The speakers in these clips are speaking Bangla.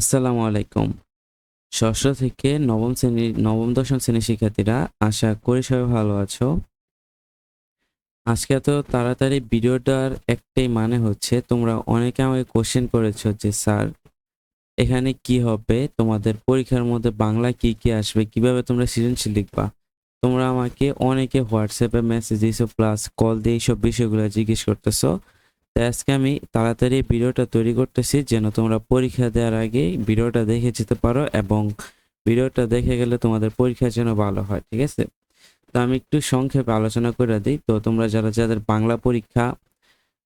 আসসালামু আলাইকুম। ষষ্ঠ থেকে নবম শ্রেণির নবম, দশম শ্রেণির শিক্ষার্থীরা, আশা করি সবাই ভালো আছো। আজকে এত তাড়াতাড়ি ভিডিওটার একটাই মানে হচ্ছে, তোমরা অনেকে আমাকে কোশ্চেন করেছ যে, স্যার, এখানে কি হবে? তোমাদের পরীক্ষার মধ্যে বাংলা কি কি আসবে? কীভাবে তোমরা সৃজনশীল লিখবা? তোমরা আমাকে অনেকে হোয়াটসঅ্যাপে মেসেজ দিয়েছ প্লাস কল দিয়ে এইসব বিষয়গুলো জিজ্ঞেস করতেছো। আজকে আমি তাড়াতাড়ি ভিডিওটা তৈরি করতেছি, যেন তোমরা পরীক্ষা দেওয়ার আগে ভিডিওটা দেখে যেতে পারো এবং ভিডিওটা দেখে গেলে তোমাদের পরীক্ষা যেন ভালো হয়, ঠিক আছে? তো আমি একটু সংক্ষেপে আলোচনা করে দিই। তো তোমরা যারা, যাদের বাংলা পরীক্ষা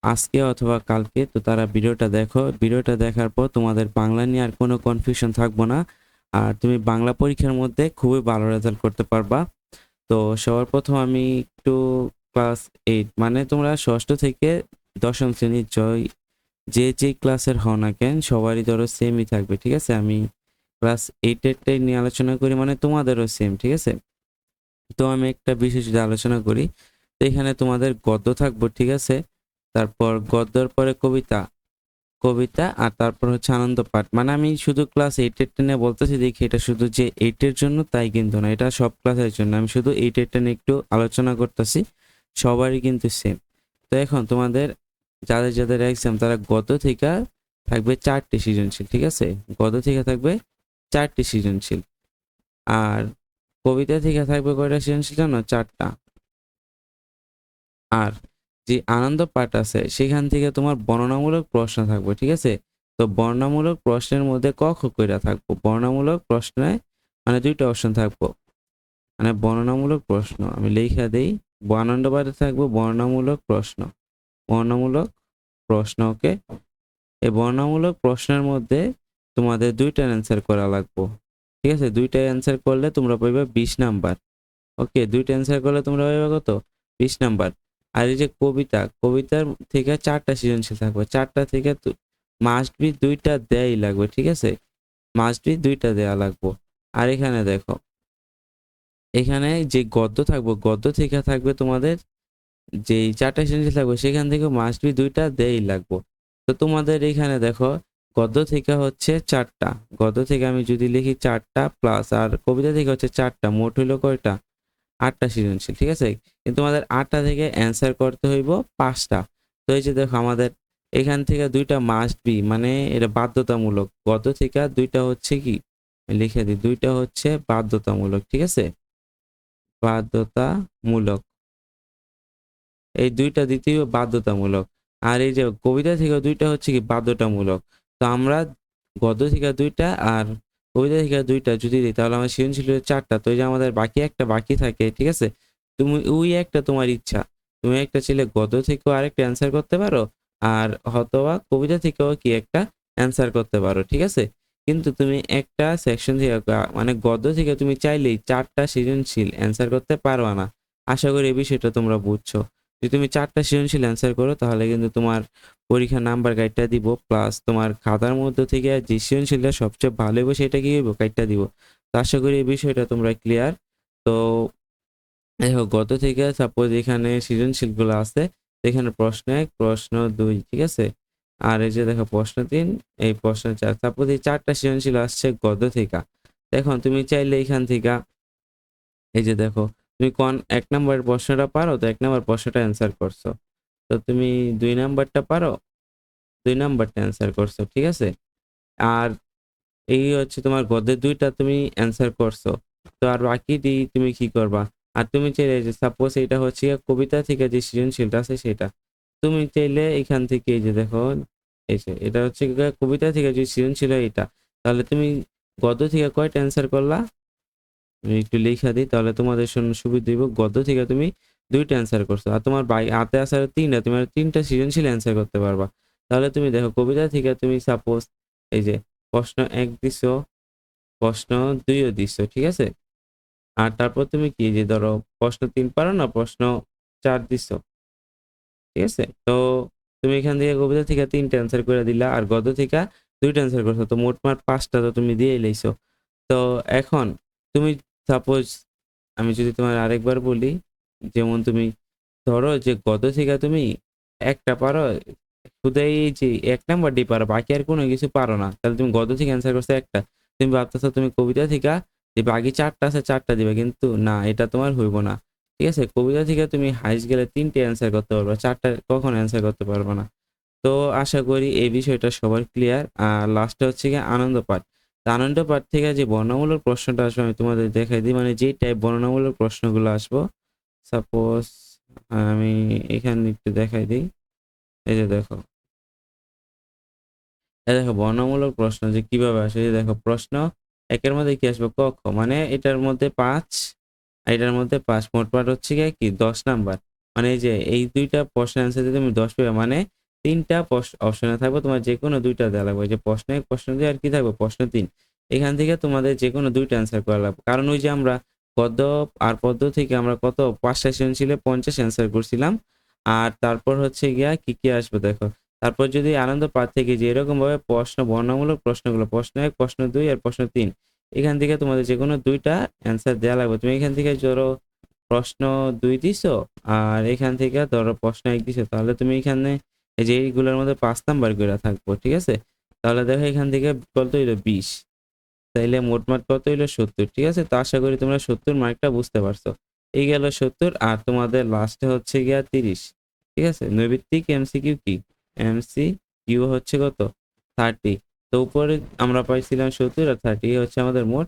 আজকে অথবা কালকে, তো তারা ভিডিওটা দেখো। ভিডিওটা দেখার পর তোমাদের বাংলা নিয়ে আর কোনো কনফিউশন থাকব না। আর তুমি বাংলা পরীক্ষার মধ্যে খুবই ভালো রেজাল্ট করতে পারবা। তো সবার প্রথম আমি একটু ক্লাস এইট মানে তোমরা ষষ্ঠ থেকে দশম শ্রেণির জয়, যে যে ক্লাসের হও না কেন, সবারই ধরো সেমই থাকবে, ঠিক আছে? আমি ক্লাস এইটেরটাই নিয়ে আলোচনা করি মানে তোমাদেরও সেম ঠিক আছে? তো আমি একটা বিষয় যদি আলোচনা করি, তো এখানে তোমাদের গদ্য থাকব, ঠিক আছে? তারপর গদ্যর পরে কবিতা কবিতা আর তারপর হচ্ছে আনন্দ পাঠ। মানে আমি শুধু ক্লাস এইটের টেনে বলতেছি, দেখি এটা শুধু যে এইটের জন্য তাই কিন্তু না, এটা সব ক্লাসের জন্য। আমি শুধু এইটের টেনে একটু আলোচনা করতেছি, সবারই কিন্তু সেম তো এখন তোমাদের যাদের যাদের এক্সাম তারা গত থেকে থাকবে চারটি সৃজনশীল, ঠিক আছে? গত থেকে থাকবে চারটি সৃজনশীল। আর কবিতা থেকে থাকবে কয়টা সৃজনশীল জানো? চারটা। আর যে আনন্দ পাঠ আছে, সেখান থেকে তোমার বর্ণনামূলক প্রশ্ন থাকবে, ঠিক আছে? তো বর্ণনামূলক প্রশ্নের মধ্যে ক, খ কইরা থাকব। বর্ণনামূলক প্রশ্নে মানে দুইটা অপশন থাকব। মানে বর্ণনামূলক প্রশ্ন, আমি লেখা দেই। আনন্দ পাঠে থাকব, বর্ণনামূলক প্রশ্ন। বর্ণমূলক প্রশ্ন, ওকে? এই বর্ণমূলক প্রশ্নের মধ্যে তোমাদের দুইটা অ্যান্সার করা লাগবে। ঠিক আছে? দুইটা অ্যান্সার করলে তোমরা পাইবে বিশ নাম্বার। ওকে? দুইটা অ্যান্সার করলে তোমরা পাইবে কত? বিশ নাম্বার। আর এই যে কবিতা, কবিতার থেকে চারটা সৃজনশীল থাকবে। চারটা থেকে মাস্ট বি দুইটা দেয়াই লাগবে, ঠিক আছে? মাস্ট বি দুইটা দেয়া লাগবে। আর এখানে দেখো, এখানে যে গদ্য থাকবে, গদ্য থেকে থাকবে তোমাদের যেই চারটা শ্রেণি লাগবে, সেখান থেকে মাস্ট বি দুইটা দেই লাগবো। তো তোমাদের এখানে দেখো, গদ্য থেকে হচ্ছে চারটা। গদ্য থেকে আমি যদি লিখি চারটা প্লাস আর কবিতা থেকে হচ্ছে চারটা, মোট হইল কয়টা? আটটা সৃজনশীল ঠিক আছে? কিন্তু আমাদের আটটা থেকে অ্যান্সার করতে হইব পাঁচটা। তো এই যে দেখো, আমাদের এখান থেকে দুইটা মাস্ট বি মানে এটা বাধ্যতামূলক। গদ্য থেকে দুইটা হচ্ছে কি? লিখে দিই, দুইটা হচ্ছে বাধ্যতামূলক, ঠিক আছে? বাধ্যতামূলক। এই দুইটা দ্বিতীয় বাধ্যতামূলক। আর এই যে কবিতা থেকে দুইটা হচ্ছে কি বাধ্যতামূলক। তো আমরা গদ্য থেকে দুইটা আর কবিতা থেকে দুইটা যদি দিই, তাহলে আমার সৃজনশীল চারটা। তো এই যে আমাদের বাকি একটা বাকি থাকে, ঠিক আছে? তুমি ওই একটা তোমার ইচ্ছা। তুমি একটা ছেলে গদ্য থেকেও আরেকটা অ্যান্সার করতে পারো আর হয়তোবা কবিতা থেকেও কি একটা অ্যান্সার করতে পারো, ঠিক আছে? কিন্তু তুমি একটা সেকশন থেকে মানে গদ্য থেকে তুমি চাইলেই চারটা সৃজনশীল অ্যান্সার করতে পারবা না। আশা করি এই বিষয়টা তোমরা বুঝছ। যদি তুমি চারটা সৃজনশীল অ্যান্সার করো, তাহলে কিন্তু তোমার পরীক্ষার নাম্বার গাইডটা দিব প্লাস তোমার খাতার মধ্যে থেকে যে সৃজনশীলটা সবচেয়ে ভালো হবে সেটা কি হইব? গাইডটা দিব। তো আশা করি এই বিষয়টা তোমরা ক্লিয়ার তো দেখো গত থেকে সাপোজ এখানে সৃজনশীলগুলো আছে, এখানে প্রশ্ন এক, প্রশ্ন দুই, ঠিক আছে? আর এই যে দেখো, প্রশ্ন তিন, এই প্রশ্ন চার। সাপোজ এই চারটা সৃজনশীল আসছে গদ্য থেকে। এখন তুমি চাইলে এখান থেকে, এই যে দেখো তুমি কোন এক নম্বরের প্রশ্নটা পারো, তো এক নম্বর প্রশ্নটা অ্যান্সার করছ। তো তুমি দুই নাম্বারটা পারো, দুই নাম্বারটা অ্যান্সার করছ, ঠিক আছে? আর এই হচ্ছে তোমার গদ্যের দুইটা তুমি অ্যান্সার করছ। তো আর বাকি বাকিটি তুমি কি করবা? আর তুমি চাইলে যে সাপোজ এটা হচ্ছে কবিতা থেকে যে সৃজনশীলটা আছে সেটা। তুমি চাইলে এখান থেকে এই যে দেখো, এই যে এটা হচ্ছে কবিতা থেকে যে সৃজনশীল এটা। তাহলে তুমি গদ্য থেকে কয়টা অ্যান্সার করলা? আমি একটু লিখা দিই, তাহলে তোমাদের জন্য সুবিধা দিব গদ্য থেকে তুমি দুইটা অ্যান্সার করছ। আর তোমার বাই হাতে আসার তিনটা, তুমি তিনটা সৃজনশীল অ্যান্সার করতে পারবা। তাহলে তুমি দেখো, কবিতা থেকে তুমি সাপোজ এই যে প্রশ্ন এক দিছো, প্রশ্ন দুইও দিছো, ঠিক আছে? আর তারপর তুমি কি, যে ধরো প্রশ্ন তিন পারো না, প্রশ্ন চার দিছো, ঠিক আছে? তো তুমি এখান থেকে কবিতা থেকে তিনটা অ্যান্সার করে দিলা, আর গদ্য থেকে দুইটা অ্যান্সার করছ। তো মোটমাট পাঁচটা তো তুমি দিয়ে লাইছো। তো এখন তুমি সাপোজ আমি যদি তোমার আরেকবার বলি, যেমন তুমি ধরো যে গত থেকে তুমি একটা পারো, শুধু এই যে এক নাম্বারটি পারো, বাকি আর কোনো কিছু পারো না। তাহলে তুমি গত থেকে অ্যান্সার করছ একটা। তুমি ভাবতেছো তুমি কবিতা থেকে যে বাকি চারটা আছে চারটা দিবে, কিন্তু না, এটা তোমার হইব না। ঠিক আছে? কবিতা থেকে তুমি হাইস গেলে তিনটে অ্যান্সার করতে পারবে, চারটা কখন অ্যান্সার করতে পারবে না। তো আশা করি এই বিষয়টা সবার ক্লিয়ার আর লাস্টে হচ্ছে গিয়ে আনন্দ পাঠ আনন্দ পাঠ থেকে যে বর্ণমূলক প্রশ্নটা আসবে, আমি তোমাদের দেখাই দিই। মানে যেই টাইপ বর্ণমূলক প্রশ্নগুলো আসব সাপোজ আমি এখানে একটু দেখাই দিই। এই যে দেখো। এই দেখো বর্ণমূলক প্রশ্ন যে কীভাবে আসে, এই যে দেখো, প্রশ্ন একের মধ্যে কি আসবে? ক, খ। মানে এটার মধ্যে পাঁচ এটার মধ্যে পাঁচ। মোট পাঠ হচ্ছে কি? দশ নাম্বার। মানে এই যে এই দুইটা প্রশ্নের অ্যান্সার দিতে তুমি দশ পাবে মানে তিনটা অপশনে থাকবে, তোমার যে কোনো দুইটা দেওয়া লাগবে। যে প্রশ্ন এক, প্রশ্ন দুই, আর কি থাকবে? প্রশ্ন তিন। এখান থেকে তোমাদের যে কোনো দুইটা অ্যান্সার করা লাগবে। কারণ ওই যে আমরা গদ্য আর পদ্য থেকে আমরা কত? পাঁচটা ছিল, পঞ্চাশ অ্যান্সার করছিলাম। আর তারপর হচ্ছে গিয়া কি কি আসবে দেখো? তারপর যদি আনন্দ পাঠ থেকে যে এরকমভাবে প্রশ্ন বর্ণমূলক প্রশ্নগুলো, প্রশ্ন এক, প্রশ্ন দুই, আর প্রশ্ন তিন, এখান থেকে তোমাদের যে কোনো দুইটা অ্যান্সার দেওয়া লাগবে। তুমি এখান থেকে ধরো প্রশ্ন দুই দিছো, আর এখান থেকে ধরো প্রশ্ন এক দিছো, তাহলে তুমি এখানে এই যে এইগুলোর মধ্যে পাঁচ নাম্বার করে থাকব, ঠিক আছে? তাহলে দেখো এখান থেকে কত হইল? বিশ। তাইলে মোটমাট কত হইল? সত্তর, ঠিক আছে? তো আশা করি তোমরা সত্তর মার্কটা বুঝতে পারছ। এই গেল সত্তর, আর তোমাদের লাস্টে হচ্ছে গিয়া তিরিশ, ঠিক আছে? নৈবিত্তিক এমসিকিউ কি? এমসি কিউ হচ্ছে কত? থার্টি তো উপরে আমরা পাইছিলাম সত্তর, আর থার্টি হচ্ছে আমাদের মোট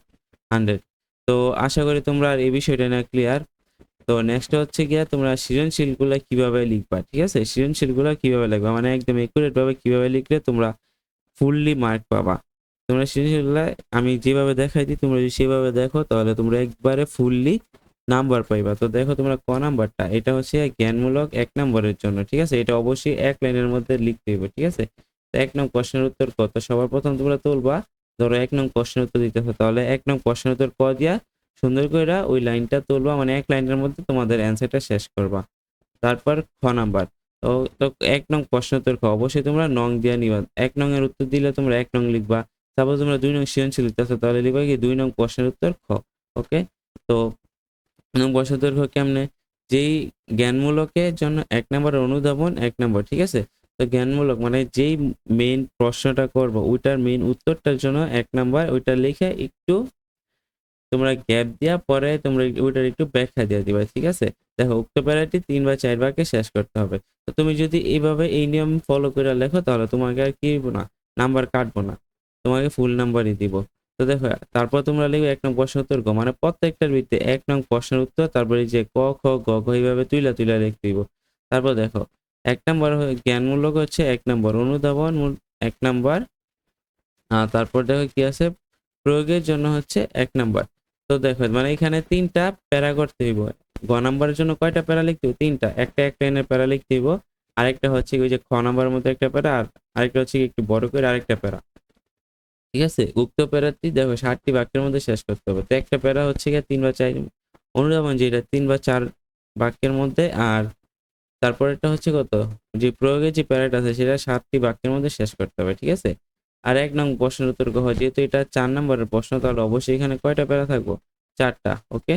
হান্ড্রেড তো আশা করি তোমরা আর এই বিষয়টা না ক্লিয়ার তো নেক্সট হচ্ছে গিয়া তোমরা সৃজনশীলগুলো কীভাবে লিখবা, ঠিক আছে? সৃজনশীলগুলো কীভাবে লিখবা? মানে একদম একুরেট ভাবে কীভাবে লিখলে তোমরা ফুললি মার্ক পাবা। তোমরা সৃজনশীলগুলো আমি যেভাবে দেখাই দিই, তোমরা যদি সেভাবে দেখো, তাহলে তোমরা একবারে ফুললি নাম্বার পাইবা। তো দেখো তোমরা ক নাম্বারটা এটা হচ্ছে জ্ঞানমূলক এক নম্বরের জন্য, ঠিক আছে? এটা অবশ্যই এক লাইনের মধ্যে লিখতে হবে ঠিক আছে? এক নং প্রশ্নের উত্তর কত? সবার প্রথম তোমরা তুলবা, ধরো এক নং প্রশ্নের উত্তর দিতে হবে তাহলে এক নং প্রশ্নের উত্তর ক দিয়া সুন্দর করে ওই লাইনটা তুলবা মানে এক লাইনের মধ্যে তোমাদের অ্যান্সারটা শেষ করবা। তারপর খ নাম্বার। তো তো এক নং প্রশ্ন উত্তর খ। অবশ্যই তোমরা নং দিয়ে নিবা। এক নং এর উত্তর দিলে তোমরা এক নং লিখবা। সাপোজ তোমরা দুই নং সৃজনশীল লিখতেছো, তাহলে লিখবা কি দুই নং প্রশ্নের উত্তর খ। ওকে তো নং প্রশ্নের উত্তর খ কেমনে? যেই জ্ঞানমূলকের জন্য এক নম্বরের অনুধাবন, এক নম্বর, ঠিক আছে? তো জ্ঞানমূলক মানে যেই মেইন প্রশ্নটা করব, ওইটার মেইন উত্তরটার জন্য এক নাম্বার, ওইটা লিখে একটু তোমরা গ্যাপ দিয়া পরে তোমরা ওইটার একটু ব্যাখ্যা দিয়ে দিবা, ঠিক আছে? দেখো, উক্ত প্যারাটি তিন বা চার ভাগে শেষ করতে হবে। তো তুমি যদি এইভাবে এই নিয়ম ফলো করে লেখো, তাহলে তোমাকে আর কি না নাম্বার কাটবো না, তোমাকে ফুল নাম্বারই দিব। তো দেখো, তারপর তোমরা লিখবে এক নং প্রশ্ন উত্তর গ মানে প্রত্যেকটার ভিত্তিতে এক নং প্রশ্নের উত্তর, তারপরে যে ক, খ, গ, ঘ, এইভাবে তুইলা তুইলা লিখতে দিব তারপর দেখো, এক নম্বর জ্ঞানমূলক হচ্ছে এক নম্বর অনুধাবন এক নম্বর। তারপর দেখো কি আছে, প্রয়োগের জন্য হচ্ছে এক নম্বর। তো দেখো মানে এখানে তিনটা প্যারা করতে হইব। গ নাম্বারের জন্য কয়টা প্যারা লিখতে হইব? তিনটা। একটা একটা এনে প্যারা লিখতে হইব। আরেকটা হচ্ছে ওই যে খ নাম্বারের মধ্যে একটা প্যারা, আর আরেকটা হচ্ছে একটু বড় করে আরেকটা প্যারা। ঠিক আছে? উক্ত প্যারাটি দেখো, ষাটটি বাক্যের মধ্যে শেষ করতে হবে। তো একটা প্যারা হচ্ছে গিয়ে তিন বা চার অনুধাবন যেটা তিন বা চার বাক্যের মধ্যে, আর তারপর এটা হচ্ছে কত? যে প্রয়োগের যে প্যারাটা আছে, সেটা সাতটি বাক্যের মধ্যে শেষ করতে হবে। ঠিক আছে? আর এক নং প্রশ্নের উত্তর কহ যেহেতু এটা চার নম্বরের প্রশ্ন, তাহলে অবশ্যই এখানে কয়টা প্যারা থাকব? চারটা, ওকে?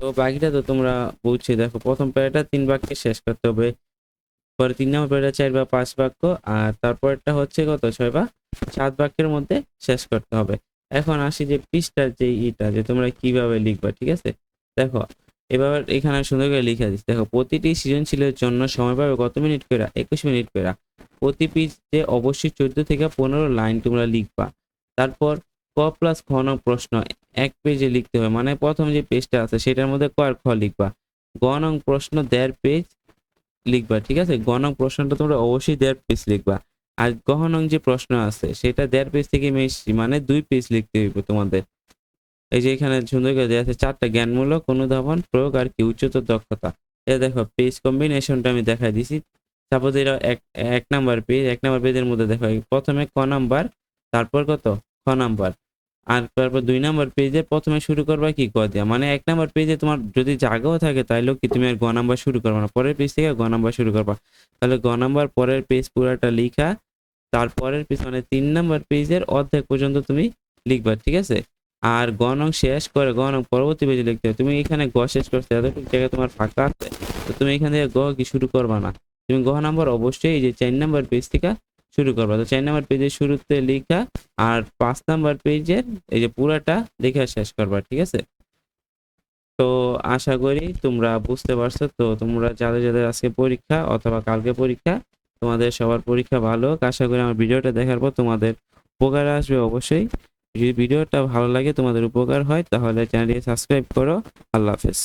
তো বাকিটা তো তোমরা বলছি দেখো প্রথম প্যারাটা তিন বাক্যে শেষ করতে হবে। পরে তিন নম্বর প্যারাটা চার বা পাঁচ বাক্য, আর তারপরটা হচ্ছে কত? ছয় বা সাত বাক্যের মধ্যে শেষ করতে হবে। এখন আসি যে পৃষ্ঠার যে ইটা, যে তোমরা কীভাবে লিখবা, ঠিক আছে? দেখো এবার এখানে সুন্দর করে লিখে দিচ্ছি। দেখো, প্রতিটি সৃজনশীলের জন্য সময় পাবে কত মিনিট পেরা একুশ মিনিট পেরা প্রতি পেজে অবশ্যই চোদ্দ থেকে পনেরো লাইন তোমরা লিখবা। তারপর ক প্লাস খ নং প্রশ্ন এক পেজে লিখতে হবে। মানে প্রথম যে পেজটা আছে, সেটার মধ্যে ক আর খ লিখবা। গ নং প্রশ্ন দেড় পেজ লিখবা, ঠিক আছে? গ নং প্রশ্নটা তোমরা অবশ্যই দেড় পেজ লিখবা। আর গহ নং যে প্রশ্ন আছে, সেটা দেড় পেজ থেকে বেশি মানে দুই পেজ লিখতে হইব তোমাদের। এই যে এখানে করে দেওয়া আছে, চারটা জ্ঞানমূলক অনুধাবন, প্রয়োগ আর কি উচ্চতর দক্ষতা। এ দেখো পেজ কম্বিনেশনটা আমি দেখাই দিছি। সাপোজ এটা এক এক নাম্বার পেজ এক নাম্বার পেজের মধ্যে দেখো প্রথমে ক নাম্বার তারপর কত? খ নাম্বার আর তারপর দুই নাম্বার পেজে প্রথমে শুরু করবা কি? ক দিয়া। মানে এক নাম্বার পেজে তোমার যদি জায়গাও থাকে তাইলেও কি তুমি আর গ নাম্বার শুরু করবা না? পরের পেজ থেকে গ নাম্বার শুরু করবা। তাহলে গ নাম্বার পরের পেজ পুরাটা লিখা, তারপরের পেজ মানে তিন নাম্বার পেজের অর্ধেক পর্যন্ত তুমি লিখবা, ঠিক আছে? আর গণং শেষ করে গণং পরবর্তী পেজে লিখতে হবে। তুমি এখানে গ শেষ করতে এতটুকু জায়গায় তোমার ফাঁকা আছে। তো তুমি এখান থেকে গ কি শুরু করবা না? তুমি গ নাম্বার অবশ্যই এই যে চার নাম্বার পেজ থেকে শুরু করবা। তো চার নাম্বার পেজের শুরুতে লেখা আর পাঁচ নাম্বার পেজের এই যে পুরাটা লেখা শেষ করবা, ঠিক আছে? তো আশা করি তোমরা বুঝতে পারছ। তো তোমরা যাদের যাদের আজকে পরীক্ষা অথবা কালকে পরীক্ষা, তোমাদের সবার পরীক্ষা ভালো হোক। আশা করি আমার ভিডিওটা দেখার পর তোমাদের উপকার আসবে অবশ্যই। যদি ভিডিওটা ভালো লাগে তোমাদের উপকার হয় তাহলে চ্যানেলটি সাবস্ক্রাইব করো। আল্লাহ হাফেজ।